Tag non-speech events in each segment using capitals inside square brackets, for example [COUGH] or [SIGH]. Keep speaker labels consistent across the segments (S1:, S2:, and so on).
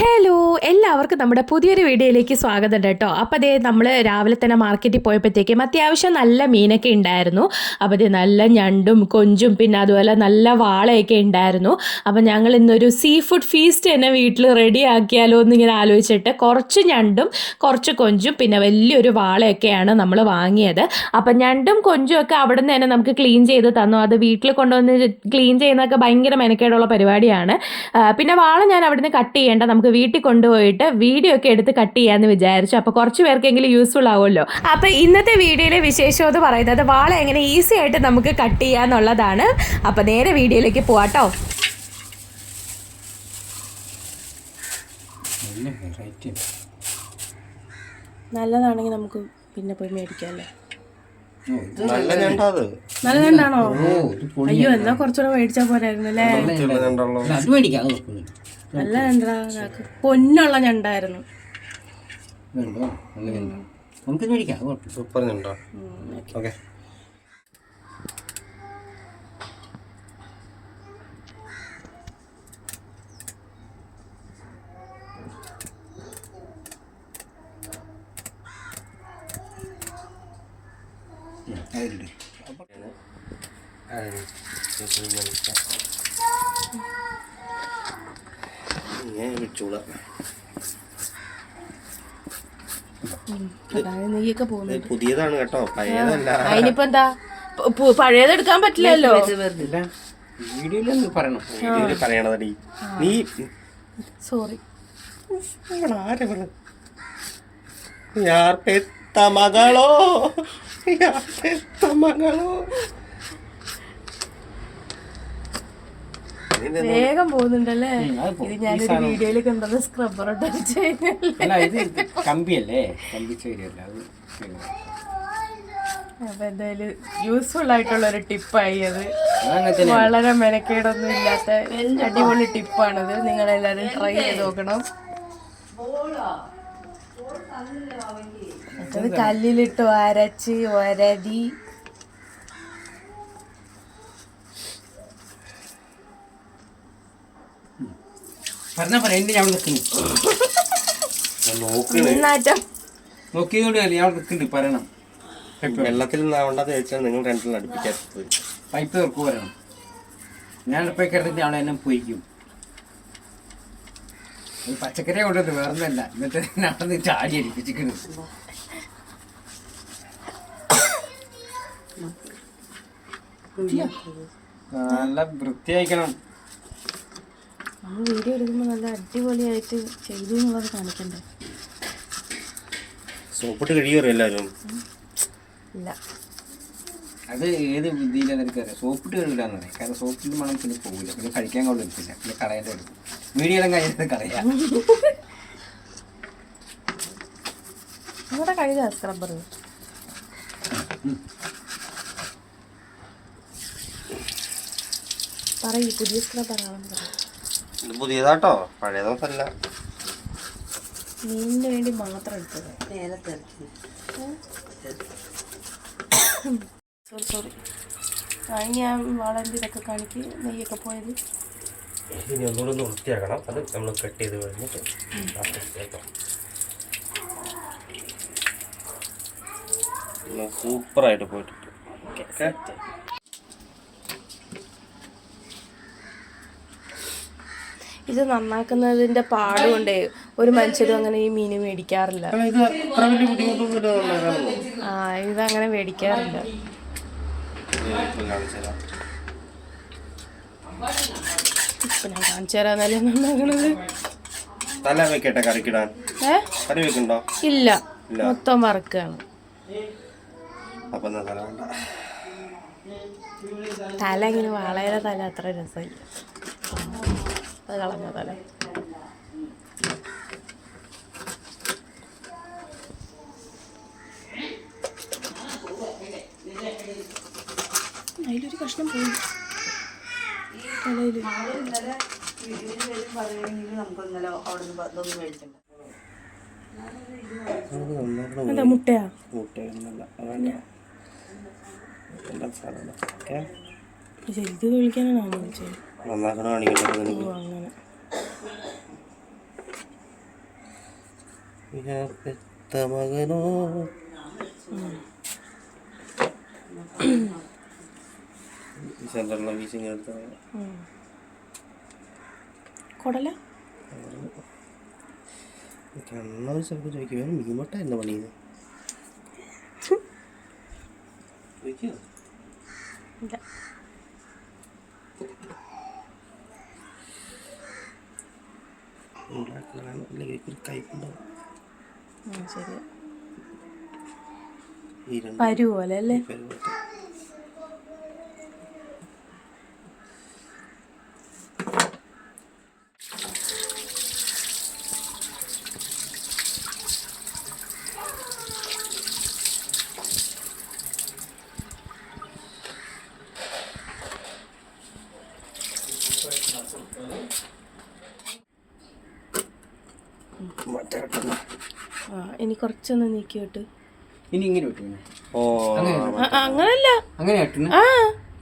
S1: okay. Hello എല്ലാവർക്കും നമ്മുടെ പുതിയൊരു വീഡിയോയിലേക്ക് സ്വാഗതം കേട്ടോ. അപ്പോൾ അതേ നമ്മൾ രാവിലെ തന്നെ മാർക്കറ്റിൽ പോയപ്പോഴത്തേക്കും അത്യാവശ്യം നല്ല മീനൊക്കെ ഉണ്ടായിരുന്നു. അപ്പോൾ അതേ നല്ല ഞണ്ടും കൊഞ്ചും പിന്നെ അതുപോലെ നല്ല വാളയൊക്കെ ഉണ്ടായിരുന്നു. അപ്പോൾ ഞങ്ങൾ ഇന്നൊരു സീ ഫുഡ് ഫീസ്റ്റ് തന്നെ വീട്ടിൽ റെഡി ആക്കിയാലോ എന്ന് ഇങ്ങനെ ആലോചിച്ചിട്ട് കുറച്ച് ഞണ്ടും കുറച്ച് കൊഞ്ചും പിന്നെ വലിയൊരു വാളയൊക്കെയാണ് നമ്മൾ വാങ്ങിയത്. അപ്പോൾ ഞണ്ടും കൊഞ്ചും ഒക്കെ അവിടെ നിന്ന് തന്നെ നമുക്ക് ക്ലീൻ ചെയ്ത് തന്നു. അത് വീട്ടിൽ കൊണ്ടുവന്ന് ക്ലീൻ ചെയ്യുന്നതൊക്കെ ഭയങ്കര മെനക്കേടുള്ള പരിപാടിയാണ്. പിന്നെ വാള ഞാൻ അവിടെ നിന്ന് കട്ട് ചെയ്യേണ്ട. നമുക്ക് വീട്ടിൽ കൊണ്ടുപോയിട്ട് വീഡിയോ ഒക്കെ എടുത്ത് കട്ട് ചെയ്യാന്ന് വിചാരിച്ചു. അപ്പോൾ കുറച്ച് പേർക്കെങ്കിലും യൂസ്ഫുൾ ആവുമല്ലോ. അപ്പോൾ ഇന്നത്തെ വീഡിയോയിലെ വിശേഷം എന്ന് പറയുന്നത് വാള എങ്ങനെ ഈസി ആയിട്ട് നമുക്ക് കട്ട് ചെയ്യാന്നുള്ളതാണ്. അപ്പോൾ നേരെ വീഡിയോയിലേക്ക് പോവാട്ടോ. നല്ലതാണെങ്കിൽ നമുക്ക് പിന്നെ പോയി മേടിക്കാമല്ലോ
S2: നല്ല ഞണ്ടാത്
S1: നല്ല ഞണ്ടാണോ? അയ്യോ എന്നാ കുറച്ചുകൂടെ മേടിച്ചാ പോരായിരുന്നു അല്ലേ? നല്ല ഞണ്ടാ പൊന്നുള്ള ഞണ്ടായിരുന്നു.
S3: നമുക്ക് കുഴപ്പമില്ല.
S2: സൂപ്പർ ഞണ്ടോ? ഓക്കെ.
S3: അതിലുണ്ട്.
S2: ഞാൻ
S1: നെയ്യൊക്കെ പോകുന്നത്
S2: പുതിയതാണ് കേട്ടോ പഴയതല്ല.
S1: അതിനിപ്പോ എന്താ പഴയത് എടുക്കാൻ പറ്റില്ലല്ലോ.
S3: വീഡിയോയിലൊന്നും പറയണം.
S2: പറയണതടി. നീ
S1: സോറി?
S2: യാർ പെത്ത മകളോ? യാർ പെത്ത മകളോ?
S1: വേഗം പോകുന്നുണ്ടല്ലേ. ഇത് ഞാനൊരു വീഡിയോയിൽ കണ്ടത് സ്ക്രബ്ബർ
S3: അല്ല ഇത് കമ്പിയല്ലേ? കമ്പി ചേരിയല്ല അത്.
S1: അപ്പൊ എന്തായാലും യൂസ്ഫുൾ ആയിട്ടുള്ള ഒരു ടിപ്പായി അത്. വളരെ മെനക്കേടൊന്നും ഇല്ലാത്ത അടിപൊളി ടിപ്പാണത് നിങ്ങൾ എല്ലാരും ട്രൈ ചെയ്ത് നോക്കണം. അത് കല്ലിലിട്ട് അരച്ച് ഒരതി
S3: പറഞ്ഞാ പറയാം എന്റെ ഞാൻ അവിടെ നിൽക്കുന്നു നോക്കിയതുകൊണ്ട് ഞാൻ അവിടെ നിൽക്കുന്നുണ്ട് പറയണം.
S2: വെള്ളത്തിൽ നിന്നാവണ്ടെന്ന് ചോദിച്ചാൽ നിങ്ങൾ രണ്ടിലും അടുപ്പിക്കാത്തത്
S3: പൈപ്പ് തുറക്കു പറയണം. ഞാൻ ഇപ്പൊ കിടന്നിട്ട് അവിടെ എന്നെ പൊയ്ക്കും. ഈ പച്ചക്കറി കൊണ്ടത് വേറൊന്നല്ല. എന്നിട്ട് നടന്ന് ചാടി അടിപ്പിച്ചിരിക്കുന്നു. നല്ല വൃത്തിയായിക്കണം.
S1: നമ്മൾ വീഡിയോ എടുക്കുമ്പോൾ നല്ല അടിപൊളിയായിട്ട് ചെയ്തു എന്നുള്ളത് കാണിക്കണ്ടേ?
S2: സോപ്പിട്ട് കഴിയുമല്ലോ എല്ലാവരും?
S1: ഇല്ല.
S3: അത് ഏത് ബുദ്ധിയിലെന്ന് എനിക്കറിയാം സോപ്പിട്ട് കഴുകില്ലാന്ന് പറയാം. കാരണം സോപ്പിട്ട് മണം പിന്നെ പോകില്ല പിന്നെ കഴിക്കാൻ കൊള്ളില്ല പിന്നെ കളയേണ്ട എടുക്കും എല്ലാം കഴിഞ്ഞിട്ട് കളയാം.
S1: ഇവിടെ കഴുകാ സ്ക്രബ്ബർ പറയൂ പുതിയ സ്ക്രബ്ബർ ആണെന്ന് പറയും.
S2: ഇത് പുതിയതാട്ടോ പഴയതൊന്നല്ല
S1: മീനിന് വേണ്ടി മാത്രം എടുത്തത്. സോറി സോറി കഴിഞ്ഞ ഞാൻ വളന്റെ ഇതൊക്കെ കാണിക്ക് നെയ്യൊക്കെ പോയത്.
S2: ഇനി ഒന്നുകൂടെ ഒന്ന് വൃത്തിയാക്കണം. അത് നമ്മൾ കട്ട് ചെയ്ത് കഴിഞ്ഞിട്ട് സൂപ്പറായിട്ട് പോയിട്ടുണ്ട്. ഓക്കെ
S1: ഇത് നന്നാക്കുന്നതിന്റെ പാടുകൊണ്ടേ ഒരു മനുഷ്യരും അങ്ങനെ ഈ മീന് മേടിക്കാറില്ല. ആ ഇതങ്ങനെ മേടിക്കാറില്ല
S2: ഇത് അങ്ങനെ മേടിക്കാറില്ല.
S1: ഇപ്പൊ ഞാൻ കാണിച്ചു തരാന്നല്ലേ നന്നാക്കണത്
S2: തല വെക്കട്ടെ കറിക്കിടാൻ?
S1: ഏ?
S2: കറി വെക്കണ്ടോ
S1: ഇല്ല. മൊത്തം വറുക്കാണ്.
S2: അപ്പൊ തല
S1: ഇങ്ങനെ വാളയുടെ തല അത്ര രസമില്ല. അത് കളഞ്ഞതല്ലേ? തല അതിലൊരു കഷ്ണം പോയി. തലയിൽ അതാ മുട്ടയാ? ഇത് വിളിക്കാനാണോ വിളിച്ചത്?
S2: നന്നാക്കണ കാണിക്കട്ടെ നിനക്ക് പെത്ത മകനോ? സെൻട്രലിലെ വീശ് ഇങ്ങനെ എടുത്ത
S1: കുടല?
S2: കണ്ണൊരു സ്ഥലത്ത് ചോദിക്കും. മീൻമുട്ട എന്ന പണിയത് ചോദിക്കോ? ഉണ്ടാക്കുന്നതാണ് അല്ലെങ്കിൽ ഒരു കയ്പുണ്ടാവും
S1: ശരി
S2: ഈ രണ്ട്
S1: പരു പോലെ അല്ലേ ഇനി കുറച്ചൊന്ന് നീക്കി വിട്ട്.
S3: ഇനി ഇങ്ങനെ വെട്ടുന്നു
S2: ഓ
S1: അങ്ങനല്ല.
S3: അങ്ങനെ
S1: ആ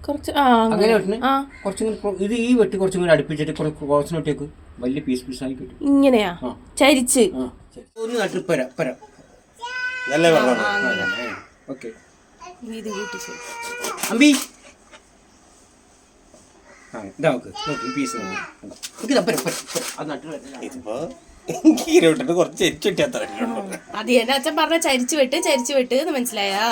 S1: കുറച്ച് ആ
S3: അങ്ങനെ വെട്ടുന്നു
S1: ആ.
S3: കുറച്ചും ഇത് ഈ വെട്ടി കുറച്ചും കൂടി അടുപ്പിച്ചിട്ട് കുറച്ച് കുറച്ചിനൊട്ടേക്ക് വലിയ പീസ് പീസായി കിട്ടും.
S1: ഇങ്ങനെയാ. ചരിച്ച്.
S3: നട്ട് പര പര.
S2: നല്ല വെള്ളമാണ്
S3: ഓക്കെ.
S1: വീതി കൂട്ടി
S3: അമ്പി. ആ ഇതാ നോക്ക്. പീസ് നോക്ക്. ഇതാ പര പര പര. അത് നട്ട്
S2: ഇതിപ്പോ ഇങ്ങനെ വിട്ടിട്ട് കുറച്ച് എരിച്ചിട്ട് അത്ര
S1: അത് എന്നെ അച്ഛൻ പറഞ്ഞ ചരിച്ചു വിട്ട് ചരിച്ചു വിട്ട് എന്ന് മനസ്സിലായാ.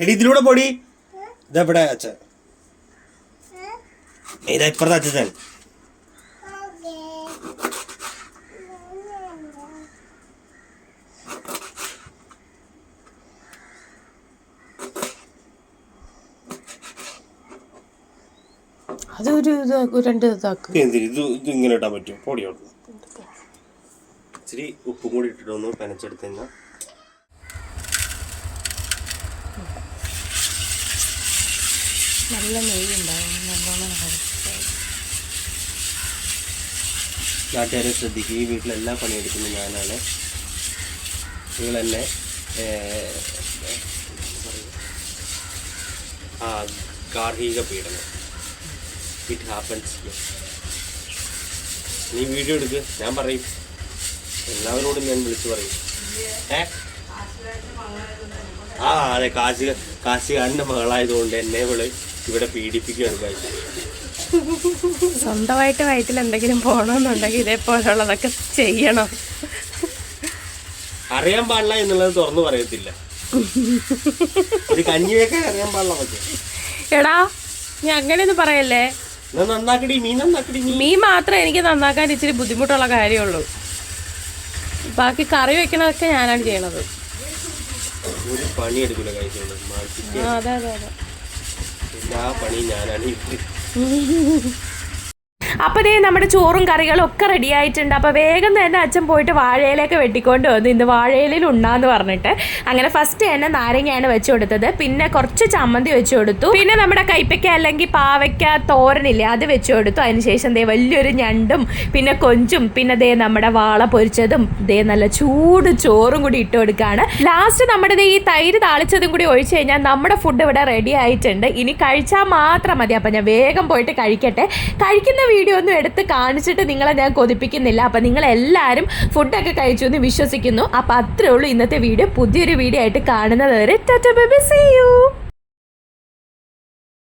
S2: എടി ഇതിലൂടെ പൊടി. ഇതെവിടെ അച്ഛൻ. ഇതാ ഇപ്പുറത്തെ അച്ഛൻ?
S1: അതൊരു രണ്ട് ഇതാക്ക്.
S2: ഇത് ഇത് ഇങ്ങനെ ഇടാൻ പറ്റും. പൊടി അവിടെ ഇച്ചിരി ഉപ്പും കൂടി ഇട്ടിട്ട് ഒന്ന് പെനച്ചെടുത്ത് കഴിഞ്ഞാൽ
S1: നല്ല നെയ്യ് ഉണ്ടാവും. നല്ലോണം
S2: നാട്ടുകാരെ ശ്രദ്ധിക്കുക ഈ വീട്ടിലെല്ലാ പണിയെടുക്കുന്നത് ഞാനാണ്. നിങ്ങൾ എന്നെ ആ ഗാർഹിക പീഡനം. ഇറ്റ് ഹാപ്പൻസ് നീ വീഡിയോ എടുക്ക് ഞാൻ പറയും. എല്ലാവരോടും ഞാൻ വിളിച്ചു പറയും. ഏ? ആ അതെ കാശി കാശികാരന്റെ മകളായതുകൊണ്ട് എന്നെ ഇവിടെ ഇവിടെ പീഡിപ്പിക്കുകയാണ് കാശി
S1: സ്വന്തമായിട്ട് വയറ്റിൽ എന്തെങ്കിലും പോകണമെന്നുണ്ടെങ്കിൽ ഇതേപോലുള്ളതൊക്കെ ചെയ്യണം.
S2: അറിയാൻ പാടില്ല എന്നുള്ളത് തുറന്നു പറയത്തില്ല. ഒരു കഞ്ഞിയൊക്കെ അറിയാൻ പാടില്ല
S1: എടാ നീ അങ്ങനെയൊന്നും പറയല്ലേ?
S2: മീൻ
S1: മാത്രം മാത്രമേ എനിക്ക് നന്നാക്കാൻ ഇച്ചിരി ബുദ്ധിമുട്ടുള്ള കാര്യമുള്ളൂ ബാക്കി കറി വെക്കണതൊക്കെ ഞാനാണ് ചെയ്യണത്. അതെ അതെ അതെ.
S2: എല്ലാ പണിയും ഞാനാണ് [LAUGHS]
S1: അപ്പോൾ ദേ നമ്മുടെ ചോറും കറികളും ഒക്കെ റെഡി ആയിട്ടുണ്ട്. അപ്പോൾ വേഗം തന്നെ അച്ഛൻ പോയിട്ട് വാഴയിലേക്ക് വെട്ടിക്കൊണ്ട് വന്നു. ഇന്ന് വാഴയിലിൽ ഉണ്ണാന്ന് പറഞ്ഞിട്ട്. അങ്ങനെ ഫസ്റ്റ് തന്നെ നാരങ്ങയാണ് വെച്ച് കൊടുത്തത്. പിന്നെ കുറച്ച് ചമ്മന്തി വെച്ച് കൊടുത്തു. പിന്നെ നമ്മുടെ കൈപ്പയ്ക്ക അല്ലെങ്കിൽ പാവയ്ക്ക തോരനില്ലേ അത് വെച്ച് കൊടുത്തു. അതിനുശേഷം ദേ വലിയൊരു ഞണ്ടും പിന്നെ കൊഞ്ചും പിന്നെ ദേ നമ്മുടെ വാള പൊരിച്ചതും ദേ നല്ല ചൂട് ചോറും കൂടി ഇട്ട് കൊടുക്കുകയാണ് ലാസ്റ്റ് നമ്മുടെ ദേ ഈ തൈര് താളിച്ചതും കൂടി ഒഴിച്ചു കഴിഞ്ഞാൽ നമ്മുടെ ഫുഡ് ഇവിടെ റെഡി ആയിട്ടുണ്ട്. ഇനി കഴിച്ചാൽ മാത്രം മതി. അപ്പം ഞാൻ വേഗം പോയിട്ട് കഴിക്കട്ടെ. കഴിക്കുന്ന വീഡിയോ ഒന്നും എടുത്ത് കാണിച്ചിട്ട് നിങ്ങളെ ഞാൻ കൊതിപ്പിക്കുന്നില്ല. അപ്പം നിങ്ങൾ എല്ലാവരും ഫുഡൊക്കെ കഴിച്ചു എന്ന് വിശ്വസിക്കുന്നു. അപ്പം അത്രേ ഉള്ളൂ ഇന്നത്തെ വീഡിയോ. പുതിയൊരു വീഡിയോ ആയിട്ട് കാണുന്നത് വരെ ടാറ്റ ബൈ സീ യു